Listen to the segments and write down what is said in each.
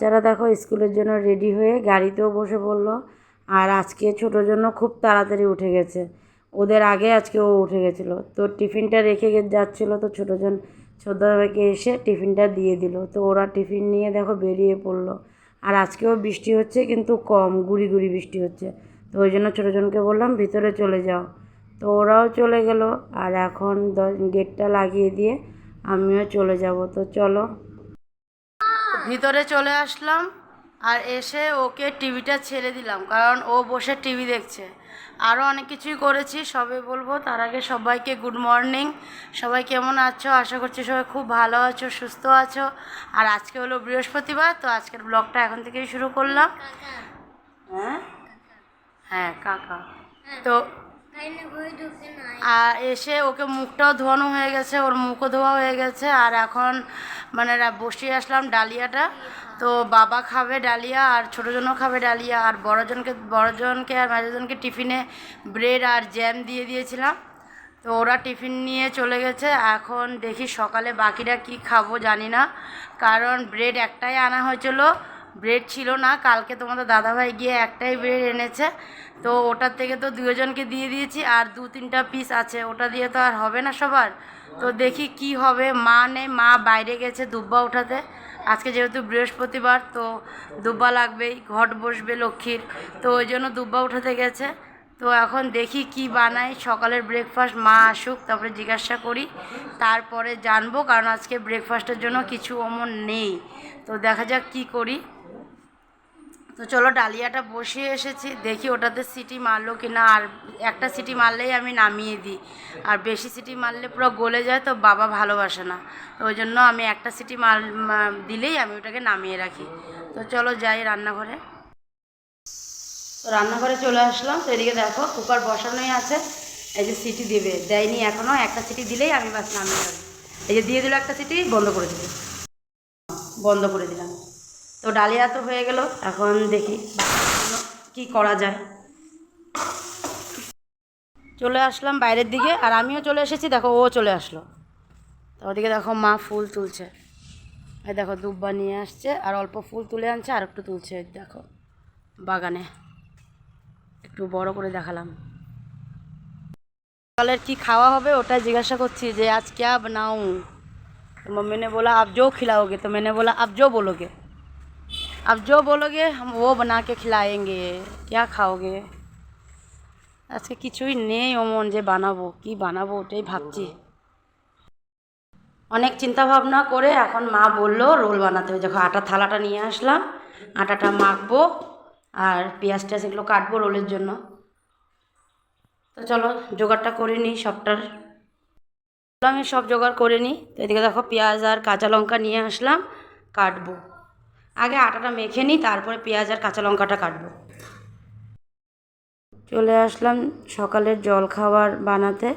বাচ্চারা দেখো স্কুলের জন্য রেডি হয়ে গাড়িতেও বসে পড়ল। আর আজকে ছোটোর জন্য খুব তাড়াতাড়ি উঠে গেছে। ওদের আগে আজকে ও উঠে গেছিল। তো টিফিনটা রেখে যাচ্ছিল তো ছোটোজন ছোটোদাকে এসে টিফিনটা দিয়ে দিল। তো ওরা টিফিন নিয়ে দেখো বেরিয়ে পড়ল। আর আজকেও বৃষ্টি হচ্ছে কিন্তু কম, গুড়ি গুড়ি বৃষ্টি হচ্ছে। তো ওই জন্য ছোটোজনকে বললাম, ভিতরে চলে যাও। তো ওরাও চলে গেল। আর এখন গেটটা লাগিয়ে দিয়ে আমিও চলে যাব। তো চলো ভিতরে চলে আসলাম আর এসে ওকে টিভিটা ছেড়ে দিলাম কারণ ও বসে টিভি দেখছে। আরও অনেক কিছুই করেছি সবে বলব। তার আগে সবাইকে গুড মর্নিং সবাই কেমন আছো? আশা করছি সবাই খুব ভালো আছো সুস্থ আছো। আর আজকে হলো বৃহস্পতিবার তো আজকের ব্লগটা এখন থেকেই শুরু করলাম। হ্যাঁ? হ্যাঁ কাকা। তো আর এসে ওকে মুখটাও ধোয়ানো হয়ে গেছে, ওর মুখও ধোয়া হয়ে গেছে। আর এখন মানে বসিয়ে আসলাম ডালিয়াটা। তো বাবা খাবে ডালিয়া, আর ছোটোজনও খাবে ডালিয়া। আর বড়জনকে বড়জনকে আর মেজোজনকে টিফিনে ব্রেড আর জ্যাম দিয়ে দিয়েছিলাম। তো ওরা টিফিন নিয়ে চলে গেছে। এখন দেখি সকালে বাকিরা কি খাব জানি না। কারণ ব্রেড একটাই আনা হয়েছিল। ব্রেড ছিল না। কালকে তোমাদের দাদাভাই গিয়ে একটাই ব্রেড এনেছে। তো ওটার থেকে তো দুজনকে দিয়ে দিয়েছি, আর দু তিনটা পিস আছে। ওটা দিয়ে তো আর হবে না সবার। তো দেখি কি হবে। মা নেই, মা বাইরে গেছে দুব্বা উঠাতে আজকে যেহেতু বৃহস্পতিবার, তো দুব্বা লাগবেই, ঘট বসবে লক্ষ্মীর। তো ওই জন্য দুব্বা উঠাতে গেছে। তো এখন দেখি কি বানাই। সকালের ব্রেকফাস্ট মা আসুক, তারপরে জিজ্ঞাসা করি। তারপরে জানব, কারণ আজকে ব্রেকফাস্টের জন্য কিছু অমন নেই। তো দেখা যাক কি করি। তো চলো ডালিয়াটা বসিয়ে এসেছি, দেখি ওটাতে সিটি মারলো কি না আর একটা সিটি মারলেই আমি নামিয়ে দিই। আর বেশি সিটি মারলে পুরো গলে যায়, তো বাবা ভালোবাসে না। তো ওই জন্য আমি একটা সিটি মার দিলেই আমি ওটাকে নামিয়ে রাখি। তো চলো যাই রান্নাঘরে। রান্নাঘরে চলে আসলাম, তো এদিকে দেখো কুকার বসানোই আছে, এই যে সিটি দেবে, দেয়নি এখনও একটা সিটি দিলেই আমি বাস নামিয়ে রাখি। এই যে দিয়ে দিল একটা সিটি, বন্ধ করে দিল বন্ধ করে দিলাম। তো ডালিয়া তো হয়ে গেল এখন দেখি কি করা যায় চলে আসলাম বাইরের দিকে আর আমিও চলে এসেছি দেখো ও চলে আসলো তো ওদিকে দেখো মা ফুল তুলছে এই দেখো দুব্বা নিয়ে আসছে আর অল্প ফুল তুলে আনছে আর একটু তুলছে এই দেখো বাগানে একটু বড় করে দেখালাম সকালের কি খাওয়া হবে ওটা জিজ্ঞাসা করছি যে আজ क्या बनाऊं तो मम्मी ने बोला आप जो खिलाओगे तो मैंने बोला आप जो बोलोगे अब जो बोलोगे हम वो बना के खिलाएंगे क्या खाओगे আজকে কিছুই নেই অমন যে বানাবো কি বানাবো ওটাই ভাবছি অনেক চিন্তা ভাবনা করে এখন মা বললো রোল বানাতে হবে যখন আটা থালাটা নিয়ে আসলাম আটাটা মাখবো আর পেঁয়াজ টেয়াজ এগুলো কাটবো রোলের জন্য তো চলো জোগাড়টা করে নিই সবটার আমি সব জোগাড় করে নিই তো এদিকে দেখো পেঁয়াজ আর কাঁচা লঙ্কা নিয়ে আসলাম কাটবো আগে আটাটা মেখে নিই, তারপরে পেঁয়াজ আর কাঁচা লঙ্কাটা কাটবো। চলে আসলাম সকালের জল খাবার বানাতে।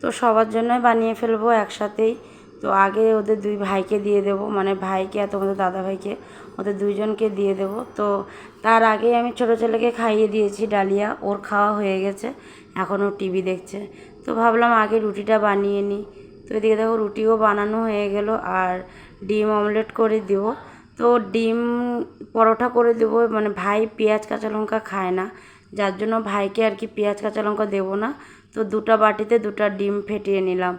তো সবার জন্যই বানিয়ে ফেলব একসাথেই। তো আগে ওদের দুই ভাইকে দিয়ে দেব মানে ভাইকে আর তোমাদের দাদা ভাইকে ওদের দুইজনকে দিয়ে দেব। তো তার আগেই আমি ছোটো ছেলেকে খাইয়ে দিয়েছি ডালিয়া, ওর খাওয়া হয়ে গেছে। এখন ও টিভি দেখছে। তো ভাবলাম আগে রুটিটা বানিয়ে নিই। তো এদিকে দেখো রুটিও বানানো হয়ে গেল, আর ডিম অমলেট করে দেবো। তো ডিম পরোটা করে দেবো মানে ভাই পেঁয়াজ, কাঁচা লঙ্কা খায় না। যার জন্য ভাইকে আর কি পেঁয়াজ, কাঁচা লঙ্কা দেবো না। তো দুটা বাটিতে দুটা ডিম ফেটিয়ে নিলাম।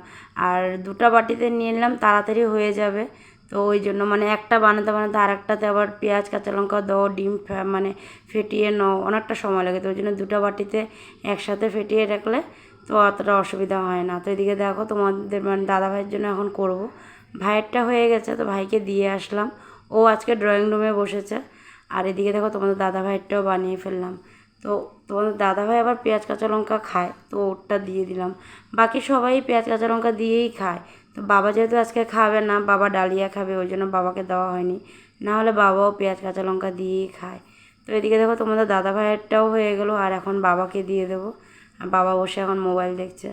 আর দুটা বাটিতে নিয়ে নিলাম, তাড়াতাড়ি হয়ে যাবে। তো ওই জন্য মানে একটা বানাতে বানাতে আর একটাতে আবার পেঁয়াজ, কাঁচা লঙ্কা দাও, ডিম মানে ফেটিয়ে নাও, অনেকটা সময় লাগে। তো ওই জন্য দুটো বাটিতে একসাথে ফেটিয়ে রাখলে তো অতটা অসুবিধা হয় না। তো এদিকে দেখো তোমাদের মানে দাদা ভাইয়ের জন্য এখন করব। ভাইয়েরটা হয়ে গেছে, তো ভাইকে দিয়ে আসলাম। ও আজকে ড্রয়িং রুমে বসেছে। আর এদিকে দেখো তোমাদের দাদা ভাইয়েরটাও বানিয়ে ফেললাম। তো তোমাদের দাদা ভাই আবার পেঁয়াজ, কাঁচা লঙ্কা খায়, তো ওরটা দিয়ে দিলাম। বাকি সবাই পেঁয়াজ, কাঁচা লঙ্কা দিয়েই খায়। তো বাবা যেহেতু আজকে খাবে না, বাবা ডালিয়া খাবে, ওই জন্য বাবাকে দেওয়া হয়নি। না হলে বাবাও পেঁয়াজ, কাঁচা লঙ্কা দিয়েই খায়। তো এদিকে দেখো তোমাদের দাদা ভাইয়েরটাও হয়ে গেলো, আর এখন বাবাকে দিয়ে দেবো। আর বাবা বসে এখন মোবাইল দেখছে।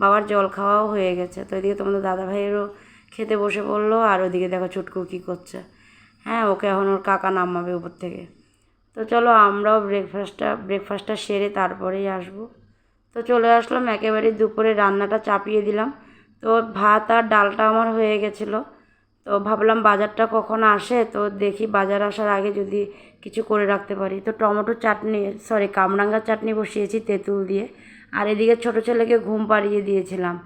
বাবার জল খাওয়াও হয়ে গেছে। তো এদিকে তোমাদের দাদা ভাইয়েরও খেতে বসে পড়ল, আর ওদিকে দেখো চুটকু কী করছে। হ্যাঁ ওকে এখন ওর কাকা নামাবে উপর থেকে। তো চলো আমরাও ব্রেকফাস্টটা ব্রেকফাস্টটা সেরে তারপরেই আসব। তো চলে আসলাম, একেবারে দুপুরে রান্নাটা চাপিয়ে দিলাম। তো ভাত আর ডালটা আমার হয়ে গেছিল। তো ভাবলাম বাজারটা কখন আসে, তো দেখি বাজার আসার আগে যদি কিছু করে রাখতে পারি। তো টমেটো চাটনি সরি কামরাঙ্গার চাটনি বসিয়েছি তেঁতুল দিয়ে। আর এদিকে ছোটো ছেলেকে ঘুম পাড়িয়ে দিয়েছিলাম।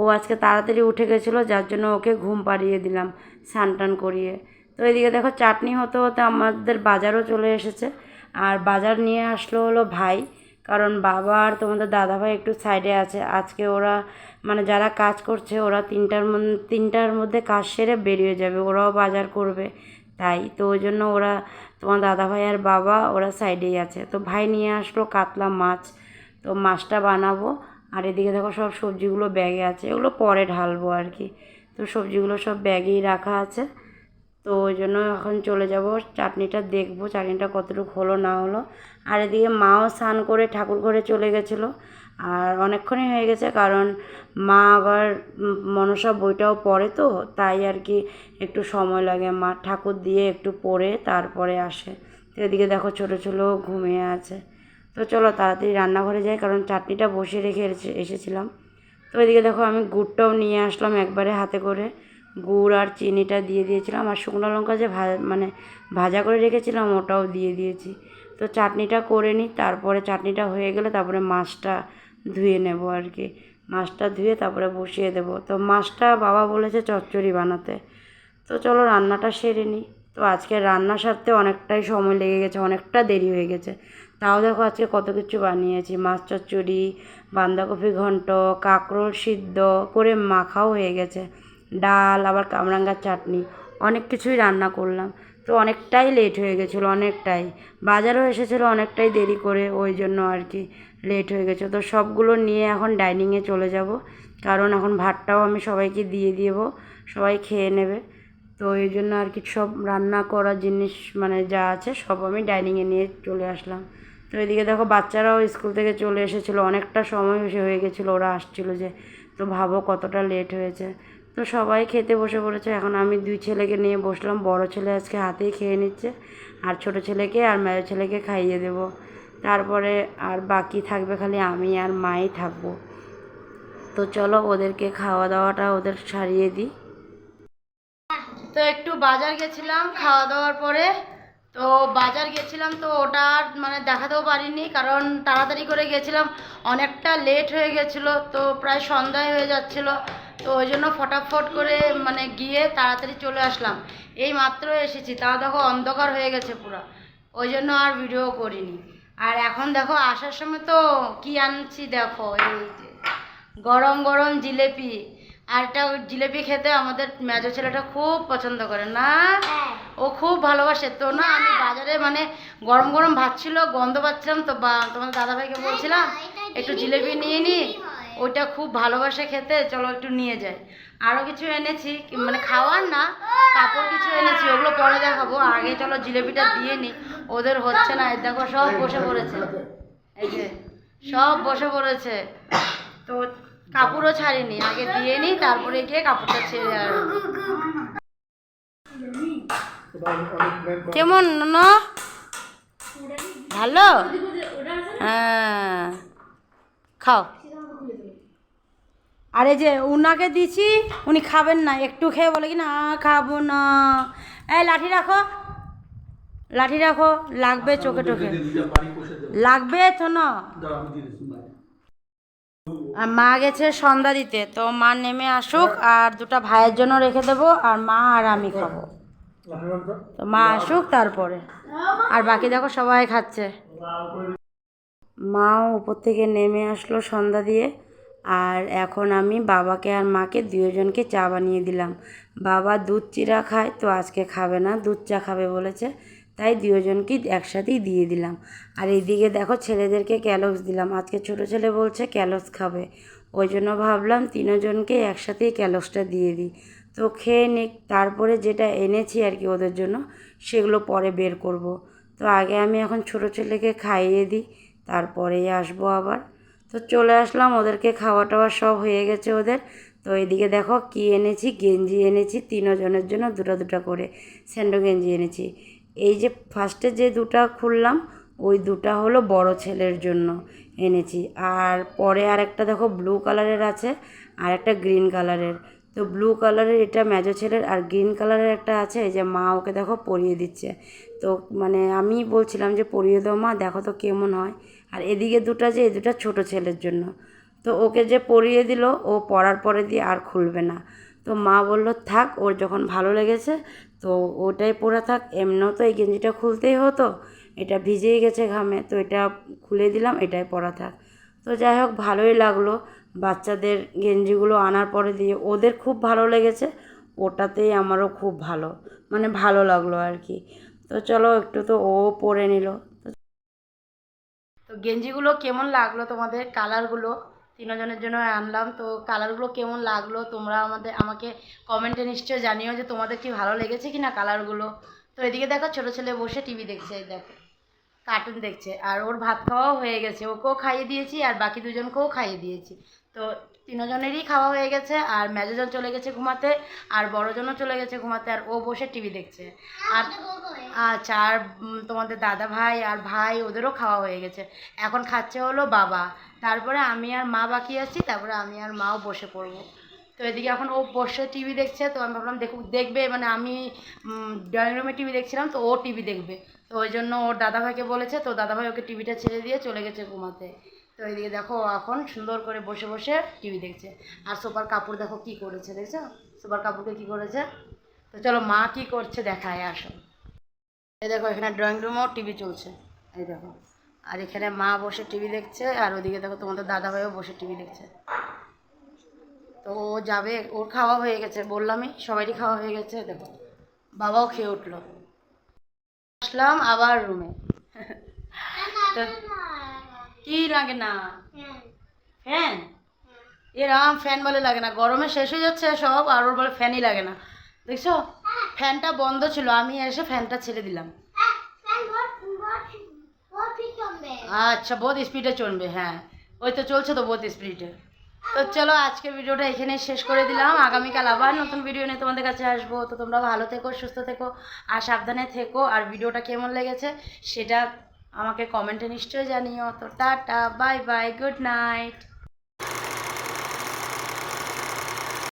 ও আজকে তাড়াতাড়ি উঠে গেছিল, যার জন্য ওকে ঘুম পাড়িয়ে দিলাম স্নান টান করিয়ে। তো এদিকে দেখো চাটনি হতে হতে আমাদের বাজারও চলে এসেছে। আর বাজার নিয়ে আসলো হলো ভাই, কারণ বাবা আর তোমাদের দাদাভাই একটু সাইডে আছে। আজকে ওরা মানে যারা কাজ করছে, ওরা তিনটার তিনটার মধ্যে কাজ সেরে বেরিয়ে যাবে, ওরাও বাজার করবে। তাই তো ওই জন্য ওরা, তোমার দাদাভাই আর বাবা ওরা সাইডেই আছে। তো ভাই নিয়ে আসলো কাতলা মাছ। তো মাছটা বানাবো। আর এদিকে দেখো সব সবজিগুলো ব্যাগে আছে। এগুলো পরে ঢালবো আর কি। তো সবজিগুলো সব ব্যাগেই রাখা আছে। তো ওই জন্য এখন চলে যাব, চাটনিটা দেখব, চাটনিটা কতটুকু হলো, না হলো। আর এদিকে মাও স্নান করে ঠাকুর ঘরে চলে গেছিল। আর অনেকক্ষণই হয়ে গেছে, কারণ মা আবার মনসা বইটাও পড়ে তো, তাই আর কি একটু সময় লাগে। মা ঠাকুর দিয়ে একটু পড়ে, তারপরে আসে। তো এদিকে দেখো ছোটো ছোটো ঘুমিয়ে আছে। তো চলো তাড়াতাড়ি রান্নাঘরে যাই, কারণ চাটনিটা বসিয়ে রেখে এসে- এসেছিলাম। তো এদিকে দেখো আমি গুড়টাও নিয়ে আসলাম একবারে হাতে করে। গুড় আর চিনিটা দিয়ে দিয়েছিলাম আর শুকনো লঙ্কা যে ভা মানে ভাজা করে রেখেছিলাম ওটাও দিয়ে দিয়েছি। তো চাটনিটা করে নিই, তারপরে চাটনিটা হয়ে গেলে তারপরে মাছটা ধুয়ে নেব আর কি। মাছটা ধুয়ে তারপরে বসিয়ে দেব। তো মাছটা বাবা বলেছে চচ্চড়ি বানাতে। তো চলো রান্নাটা সেরে নিই। তো আজকে রান্না সারতে অনেকটাই সময় লেগে গেছে, অনেকটা দেরি হয়ে গেছে। তাও দেখো আজকে কত কিছু বানিয়েছি। মাছ চচ্চড়ি, বাঁধাকপি ঘন্ট, কাঁকরোল সিদ্ধ করে মাখাও হয়ে গেছে। ডাল, আবার কামরাঙ্গার চাটনি, অনেক কিছুই রান্না করলাম। তো অনেকটাই লেট হয়ে গেছিল, অনেকটাই। বাজারও এসেছিল অনেকটাই দেরি করে, ওই জন্য আর কি লেট হয়ে গেছে। তো সবগুলো নিয়ে এখন ডাইনিংয়ে চলে যাব, কারণ এখন ভাতটাও আমি সবাইকে দিয়ে দেব, সবাই খেয়ে নেবে। তো এই জন্য আর কি সব রান্না করার জিনিস মানে যা আছে সব আমি ডাইনিংয়ে নিয়ে চলে আসলাম। তো এদিকে দেখো বাচ্চারাও স্কুল থেকে চলে এসেছিল, অনেকটা সময় হয়ে গেছিল, ওরা আসছিল যে, তো ভাবো কতটা লেট হয়েছে? তো সবাই খেতে বসে পড়েছে। এখন আমি দুই ছেলেকে নিয়ে বসলাম। বড় ছেলে আজকে হাতেই খেয়ে নিচ্ছে। আর ছোট ছেলেকে আর মেজো ছেলেকে খাইয়ে দেব। তারপরে আর বাকি থাকবে খালি আমি আর মাই থাকব। তো চলো ওদেরকে খাওয়া দাওয়াটা ওদের সারিয়ে দিই। তো একটু বাজার গেছিলাম খাওয়া দাওয়ার পরে। তো বাজার গেছিলাম তো ওটা মানে দেখাতেও পারিনি কারণ তাড়াতাড়ি করে গেছিলাম। অনেকটা লেট হয়ে গেছিল তো প্রায় সন্ধ্যায় হয়ে যাচ্ছিল। তো ওই জন্য ফটাফট করে মানে গিয়ে তাড়াতাড়ি চলে আসলাম। এই মাত্র এসেছি, তাও দেখো অন্ধকার হয়ে গেছে পুরো। ওই জন্য আর ভিডিও করিনি। আর এখন দেখো, আসার সময় তো কি আনছি দেখো, এই যে গরম গরম জিলেপি। আর ওই জিলেপি খেতে আমাদের মেজো ছেলেটা খুব পছন্দ করে, না? ও খুব ভালোবাসে। তো না, আমি বাজারে মানে গরম গরম ভাত ছিল, গন্ধ পাচ্ছিলাম, তো বা তোমাদের দাদাভাইকে বলছিলাম, একটু জিলেপি নিয়ে নি। ওইটা খুব ভালোবাসে খেতে, চলো একটু নিয়ে যাই। আরও কিছু এনেছি মানে খাওয়ার না, কাপড় কিছু এনেছি, ওগুলো পরে দেখাবো। আগে চলো জিলেপিটা দিয়ে নি, ওদের হচ্ছে না দেখো সব বসে পড়েছে। এই যে, সব বসে পড়েছে। তো কাপড়ও ছাড়িনি, আগে দিয়ে নিই তারপরে গিয়ে কাপড়টা ছেড়ে আর কেমন না ভালো? হ্যাঁ। খাও। আর এই যে উনাকে দিছি উনি খাবেন না একটু খেয়ে বলে কি না খাব না। এই লাঠি রাখো লাঠি রাখো লাগবে চোখে টোখে। লাগবে তো না মা গেছে সন্ধ্যা দিতে তো মা নেমে আসুক আর দুটো ভাইয়ের জন্য রেখে দেবো আর মা আর আমি খাব। তো মা আসুক তারপরে। আর বাকি দেখো সবাই খাচ্ছে। মাও উপর থেকে নেমে আসলো সন্ধ্যা দিয়ে। আর এখন আমি বাবাকে আর মাকে দুজনকে চা বানিয়ে দিলাম। বাবা দুধ চিরা খায়, তো আজকে খাবে না, দুধ চা খাবে বলেছে। তাই দুজনকে একসাথেই দিয়ে দিলাম। আর এইদিকে দেখো ছেলেদেরকে ক্যালক্স দিলাম। আজকে ছোট ছেলে বলছে ক্যালক্স খাবে। ওই জন্য ভাবলাম তিনজনকে একসাথেই ক্যালক্সটা দিয়ে দিই। তো খেয়ে নিক, তারপরে যেটা এনেছি আর কি ওদের জন্য, সেগুলো পরে বের করব। তো আগে আমি এখন ছোট ছেলেকে খাইয়ে দিই, তারপরেই আসব আবার। তো চলে আসলাম, ওদেরকে খাওয়া টাওয়া সব হয়ে গেছে ওদের। তো এদিকে দেখো কি এনেছি, গেঞ্জি এনেছি, তিনজনের জন্য দুটো দুটো করে স্যান্ডো গেঞ্জি এনেছি। এই যে ফার্স্টে যে দুটো খুললাম, ওই দুটা হলো বড় ছেলের জন্য এনেছি। আর পরে আর একটা দেখো ব্লু কালারের আছে আর একটা গ্রিন কালারের তো ব্লু কালারের এটা মেজো ছেলের আর গ্রিন কালারের একটা আছে, এই যে মা ওকে দেখো পরিয়ে দিচ্ছে। তো মানে আমি বলছিলাম যে, পরিয়ে দাও মা, দেখো তো কেমন হয়। আর এদিকে দুটো যে, এই দুটো ছোটো ছেলের জন্য। তো ওকে যে পরিয়ে দিল, ও পরার পরে দিয়ে আর খুলবে না। তো মা বলল, থাক, ওর যখন ভালো লেগেছে, তো ওটাই পরে থাক। এমনিও তো এই গেঞ্জিটা খুলতেই হতো। এটা ভিজেই গেছে ঘামে, তো এটা খুলে দিলাম, এটাই পরা থাক। তো যাই হোক, ভালোই লাগল। বাচ্চাদের গেঞ্জিগুলো আনার পরে দিয়ে, ওদের খুব ভালো লেগেছে, ওটাতেই আমারও খুব ভালো মানে ভালো লাগল আর কি। তো চলো একটু তো ও পরে নিল। তো গেঞ্জিগুলো কেমন লাগল তোমাদের? কালারগুলো তিনজনের জন্য আনলাম। তো কালারগুলো কেমন লাগল? তোমরা আমাদের, আমাকে কমেন্টে নিশ্চয় জানিও যে তোমাদের কি ভালো লেগেছে কি না কালারগুলো তো এদিকে দেখো, ছোটো ছেলে বসে টিভি দেখছে, এই দেখো। কার্টুন দেখছে। আর ওর ভাত খাওয়াও হয়ে গেছে। ওকেও খাইয়ে দিয়েছি আর বাকি দুজনকেও খাইয়ে দিয়েছি। তো তিনজনেরই খাওয়া হয়ে গেছে আর মেজোজন চলে গেছে ঘুমাতে আর বড়জনও চলে গেছে ঘুমাতে আর ও বসে টিভি দেখছে। আর আচ্ছা আর তোমাদের দাদা ভাই আর ভাই ওদেরও খাওয়া হয়ে গেছে। এখন খাচ্ছে হলো বাবা। তারপরে আমি আর মা বাকি আছি, তারপরে আমি আর মাও বসে পড়ব। তো এদিকে এখন ও বসে টিভি দেখছে, তো আমি ভাবলাম দেখুক, দেখবে। মানে আমি ড্রয়িং রুমে টিভি দেখছিলাম, তো ও টিভি দেখবে। তো ওই জন্য ওর দাদাভাইকে বলেছে, তো দাদাভাই ওকে টিভিটা ছেড়ে দিয়ে চলে গেছে ঘুমাতে। তো এদিকে দেখো এখন সুন্দর করে বসে বসে টিভি দেখছে। আর সোফার কাপড় দেখো কি করেছে, দেখছ? সোফার কাপড়কে কি করেছে? তো চলো মা কি করছে দেখায়, আসো। এই দেখো এখানে ড্রয়িং রুমেও টিভি চলছে। এই দেখো। আর এখানে মা বসে টিভি দেখছে আর ওদিকে দেখো তোমাদের দাদাভাইও বসে টিভি দেখছে। তো ও যাবে ওর খাওয়া হয়ে গেছে বললামই সবারই খাওয়া হয়ে গেছে দেখো। বাবাও খেয়ে উঠল। আসলাম আবার রুমে তো কি লাগে না? ফ্যান? এরাম ফ্যান বলে লাগে না। গরমে শেষ হয়ে যাচ্ছে সব আর ওর বলে ফ্যানই লাগে না। দেখছ? ফ্যানটা বন্ধ ছিল, আমি এসে ফ্যানটা ছেড়ে দিলাম। আচ্ছা বহুত স্পিডে চলবে হ্যাঁ। ওই তো চলছে তো বহুত স্পিডে তো চলো, আজকে ভিডিওটা এখানে শেষ করে দিলাম। আগামীকাল আবার নতুন ভিডিও নিয়ে তোমাদের কাছে আসব। তো তোমরা ভালো থেকো, সুস্থ থেকো আর সাবধানে থেকো। আর ভিডিওটা কেমন লেগেছে সেটা আমাকে কমেন্টে নিশ্চয়ই জানিও। তো tata bye bye good night